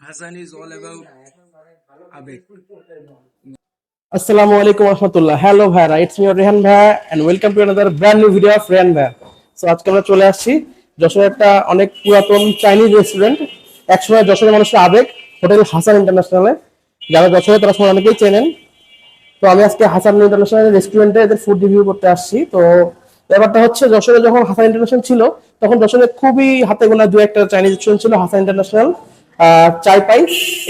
Hassan is all about Abek. আসসালামু আলাইকুম রহমতুল্লাহ। হ্যালো ভাইরা ইটস মি রেহান ভাই and welcome to another brand new video of Rehan ভাই। সো আজকে আমরা চলে আসছি যশোর একটা অনেক পুরাতন চাইনিজ রেস্টুরেন্ট একসময় যশোরের মানুষের আবেগ হোটেল হাসান ইন্টারন্যাশনালে যারা যশোরে, তারা সময় অনেকেই চেনেন। তো আমি আজকে হাসান ইন্টারন্যাশনাল রেস্টুরেন্টে এদের ফুড রিভিউ করতে আসছি। তো ব্যাপারটা হচ্ছে, যশোরে যখন হাসান ইন্টারন্যাশনাল ছিল, তখন যশোরে খুবই হাতে গোনা দু একটা চাইনিজ রেস্টুরেন্ট ছিল, হাসান ইন্টারন্যাশনাল চাই পাই।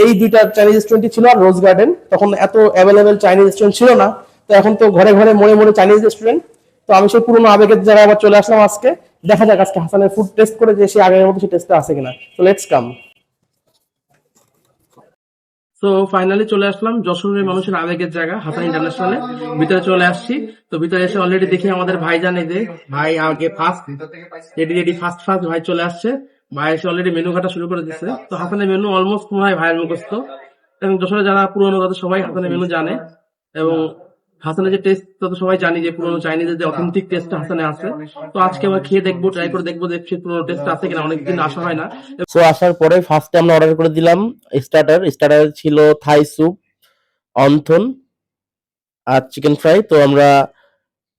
এই দুইটা চাইনিজ রেস্টুরেন্টই ছিল আর রোজ গার্ডেন তখন এত অ্যাভেলেবেল চাইনিজ রেস্টুরেন্ট ছিল না। তো এখন তো ঘরে ঘরে মোড়ে মোড়ে চাইনিজ রেস্টুরেন্ট তো আমি সেই পুরোনো আবেগের জায়গায় আবার চলে আসলাম আজকে। দেখা যাক আজকে হাসানের ফুড টেস্ট করে যে সে আগের মতো সেই টেস্টটা আছে কিনা। তো লেটস কাম তো ফাইনালি চলে আসলাম। যশোরের মানুষের আবেগের জায়গা, হাসান ইন্টারন্যাশনালে ভিতরে চলে আসছি। তো ভিতরে এসে অলরেডি দেখি আমাদের ভাই জানে যে। ভাই আগে first ready ready first first ভাই চলে আসছে। ভাই অলরেডি মেনু কাটা শুরু করে দিচ্ছে তো হাসানের মেনু অলমোস্ট মনে হয় ভাইয়ের মুখস্থ। এবং যশোরে যারা পুরোনো, তাদের সবাই হাসানের মেনু জানে। এবং হাসানের যে টেস্ট তত সবাই জানি যে পুরোনো চাইনিজের যে অথেন্টিক টেস্ট হাসানে আছে। তো আজকে আমরা খেয়ে দেখব ট্রাই করে দেখব যে পুরোনো টেস্ট আছে কিনা। অনেকদিন আসা হয় না। সো আসার পরে ফার্স্টে আমরা অর্ডার করে দিলাম স্টার্টার স্টার্টার ছিল থাই স্যুপ অন্থন আর চিকেন ফ্রাই তো আমরা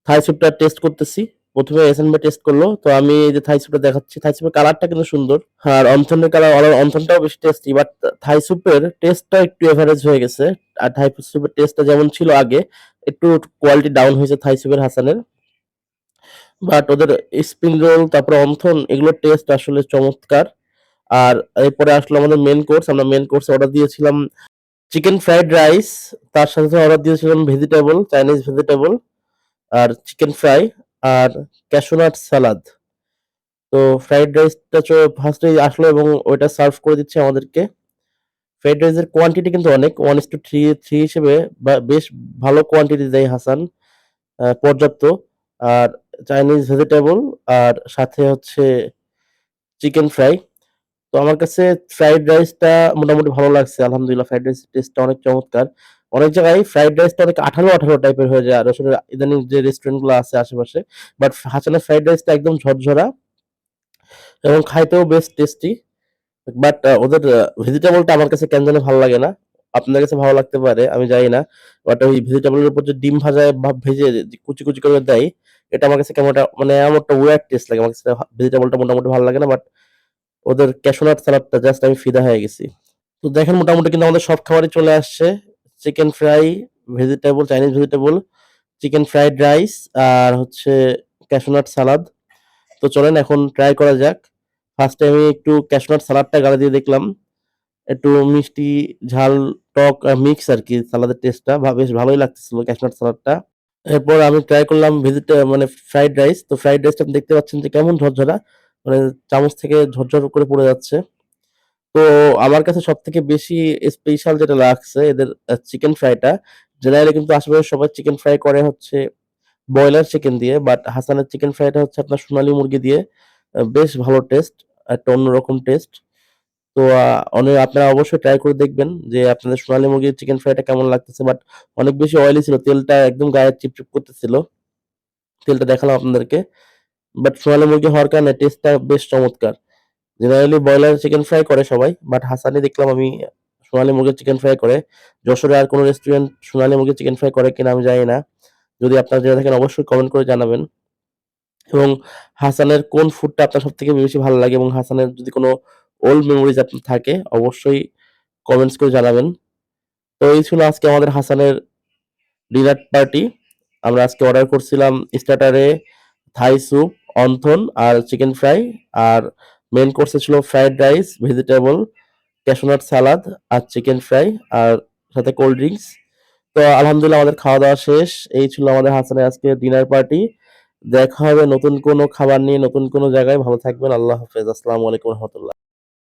থাই স্যুপটা টেস্ট করতেছি। প্রথমে এস এন টেস্ট করল। তো আমি এই যে থাই স্যুপটা দেখাচ্ছি থাই স্যুপের কালারটা কিন্তু সুন্দর। আর অন্থনের কালার অন্থনটাও বেশ টেস্টি বাট থাই স্যুপের টেস্টটা একটু এভারেজ হয়ে গেছে। আর থাই স্যুপের টেস্টটা যেমন ছিল আগে, একটু কোয়ালিটি ডাউন হয়েছে থাই স্যুপের হাসানের বাট ওদের স্প্রিং রোল তারপরে অন্থন এগুলোর টেস্ট আসলে চমৎকার। আর এরপরে আসলো আমাদের মেন কোর্স আমরা মেন কোর্সে অর্ডার দিয়েছিলাম চিকেন ফ্রাইড রাইস তার সাথে অর্ডার দিয়েছিলাম ভেজিটেবল চাইনিজ ভেজিটেবল আর চিকেন ফ্রাই আর ক্যাশোনাট সালাদ তো ফ্রাইড রাইসটা চো ফার্স্টে আসলো এবং ওইটা সার্ভ করে দিচ্ছে আমাদেরকে। ফ্রাইড রাইসের কোয়ান্টিটি কিন্তু অনেক one is two three three হিসেবে বেশ ভালো কোয়ান্টিটি দেয় হাসান পর্যাপ্ত। আর চাইনিজ ভেজিটেবল আর সাথে হচ্ছে চিকেন ফ্রাই তো আমার কাছে ফ্রাইড রাইসটা মোটামুটি ভালো লাগছে, আলহামদুলিল্লাহ ফ্রাইড রাইস টেস্টটা অনেক চমৎকার। অনেক জায়গায় ফ্রাইড রাইসটা অনেক আঠালো আঠালো টাইপের হয়ে যায়। আসলে ইদানিং যে রেস্টুরেন্টগুলো আছে আশেপাশে বাট হাসানের ফ্রাইড রাইসটা একদম ঝরঝরা এবং খাইতেও বেশ টেস্টি বাট ওদের ভেজিটেবলটা আমার কাছে কেন জানি ভালো লাগে না। আপনার কাছে ভালো লাগতে পারে, আমি জানি না। বাট ওই ভেজিটেবলের উপর যে ডিম ভাজায় বা ভেজে কুচি কুচি করে দেয়, এটা আমার কাছে কেমন একটা মানে এমন একটা ওয়ার্ড টেস্ট লাগে। আমার কাছে ভেজিটেবলটা মোটামুটি ভালো লাগে না বাট ওদের ক্যাশোনাট সালাদটা জাস্ট আমি ফিদা হয়ে গেছি। তো দেখেন মোটামুটি কিন্তু আমাদের সব খাবারই চলে আসছে। Chicken fry, vegetable, Chinese vegetable, chicken fried rice আর হচ্ছে ক্যাশোনাট সালাদ। তো চলেন এখন ট্রাই করা যাক। ফার্স্টে আমি একটু ক্যাশোনাট সালাদটা গাড়ি দিয়ে দেখলাম। একটু মিষ্টি ঝাল টক মিক্স আর কি সালাদের টেস্টটা বেশ ভালোই লাগতেছিল ক্যাশনাট সালাদটা। এরপর আমি ট্রাই করলাম ভেজিটে মানে ফ্রাইড রাইস তো ফ্রাইড রাইসটা দেখতে পাচ্ছেন যে কেমন ঝরঝরা। মানে চামচ থেকে ঝরঝর করে পড়ে যাচ্ছে। তো আমার কাছে সব থেকে বেশি স্পেশাল যেটা লাগছে এদের চিকেন ফ্রাইটা জেনারেলি কিন্তু আশেপাশে সবাই চিকেন ফ্রাই করে হচ্ছে ব্রয়লার চিকেন দিয়ে বাট হাসানের চিকেন ফ্রাইটা হচ্ছে আপনার সোনালী মুরগি দিয়ে বেশ ভালো টেস্ট একটা অন্যরকম টেস্ট তো অনেক আপনারা অবশ্যই ট্রাই করে দেখবেন যে আপনাদের সোনালী মুরগির চিকেন ফ্রাইটা কেমন লাগতেছে বাট অনেক বেশি অয়েলি ছিল, তেলটা একদম গায়ে চিপচিপ করতেছিল। তেলটা দেখালাম আপনাদেরকে। বাট সোনালী মুরগি হওয়ার কারণে টেস্টটা বেশ চমৎকার। জেনারেলি ব্রয়লার চিকেন ফ্রাই করে সবাই বাট হাসানি দেখলাম আমি সোনালী মুরগির চিকেন ফ্রাই করে। যশোরে আর কোনো রেস্টুরেন্ট সোনালী মুরগির চিকেন ফ্রাই করে কিনা আমি জানি না। যদি আপনারা জেনে থাকেন অবশ্যই কমেন্ট করে জানাবেন। এবং হাসানের কোন ফুডটা আপনার সব থেকে বেশি ভালো লাগে এবং হাসানের যদি কোনো ওল্ড মেমোরিজ আপনার থাকে, অবশ্যই কমেন্টস করে জানাবেন। তো এই ছিল আজকে আমাদের হাসানের ডিনার পার্টি আমরা আজকে অর্ডার করছিলাম স্টার্টারে থাই স্যুপ অন্থন আর চিকেন ফ্রাই আর মেন কোর্সে ছিল fried rice vegetable cashew nut salad আর চিকেন ফ্রাই আর সাথে কোল্ড ড্রিঙ্কস তো আলহামদুলিল্লাহ আমাদের খাওয়া দাওয়া শেষ। এই ছিল আমাদের হাসানের আজকে ডিনার পার্টি দেখা হবে নতুন কোনো খাবার নিয়ে, নতুন কোনো জায়গায়। ভালো থাকবেন। আল্লাহ হাফেজ। আসসালামু আলাইকুম রহমতুল্লাহ।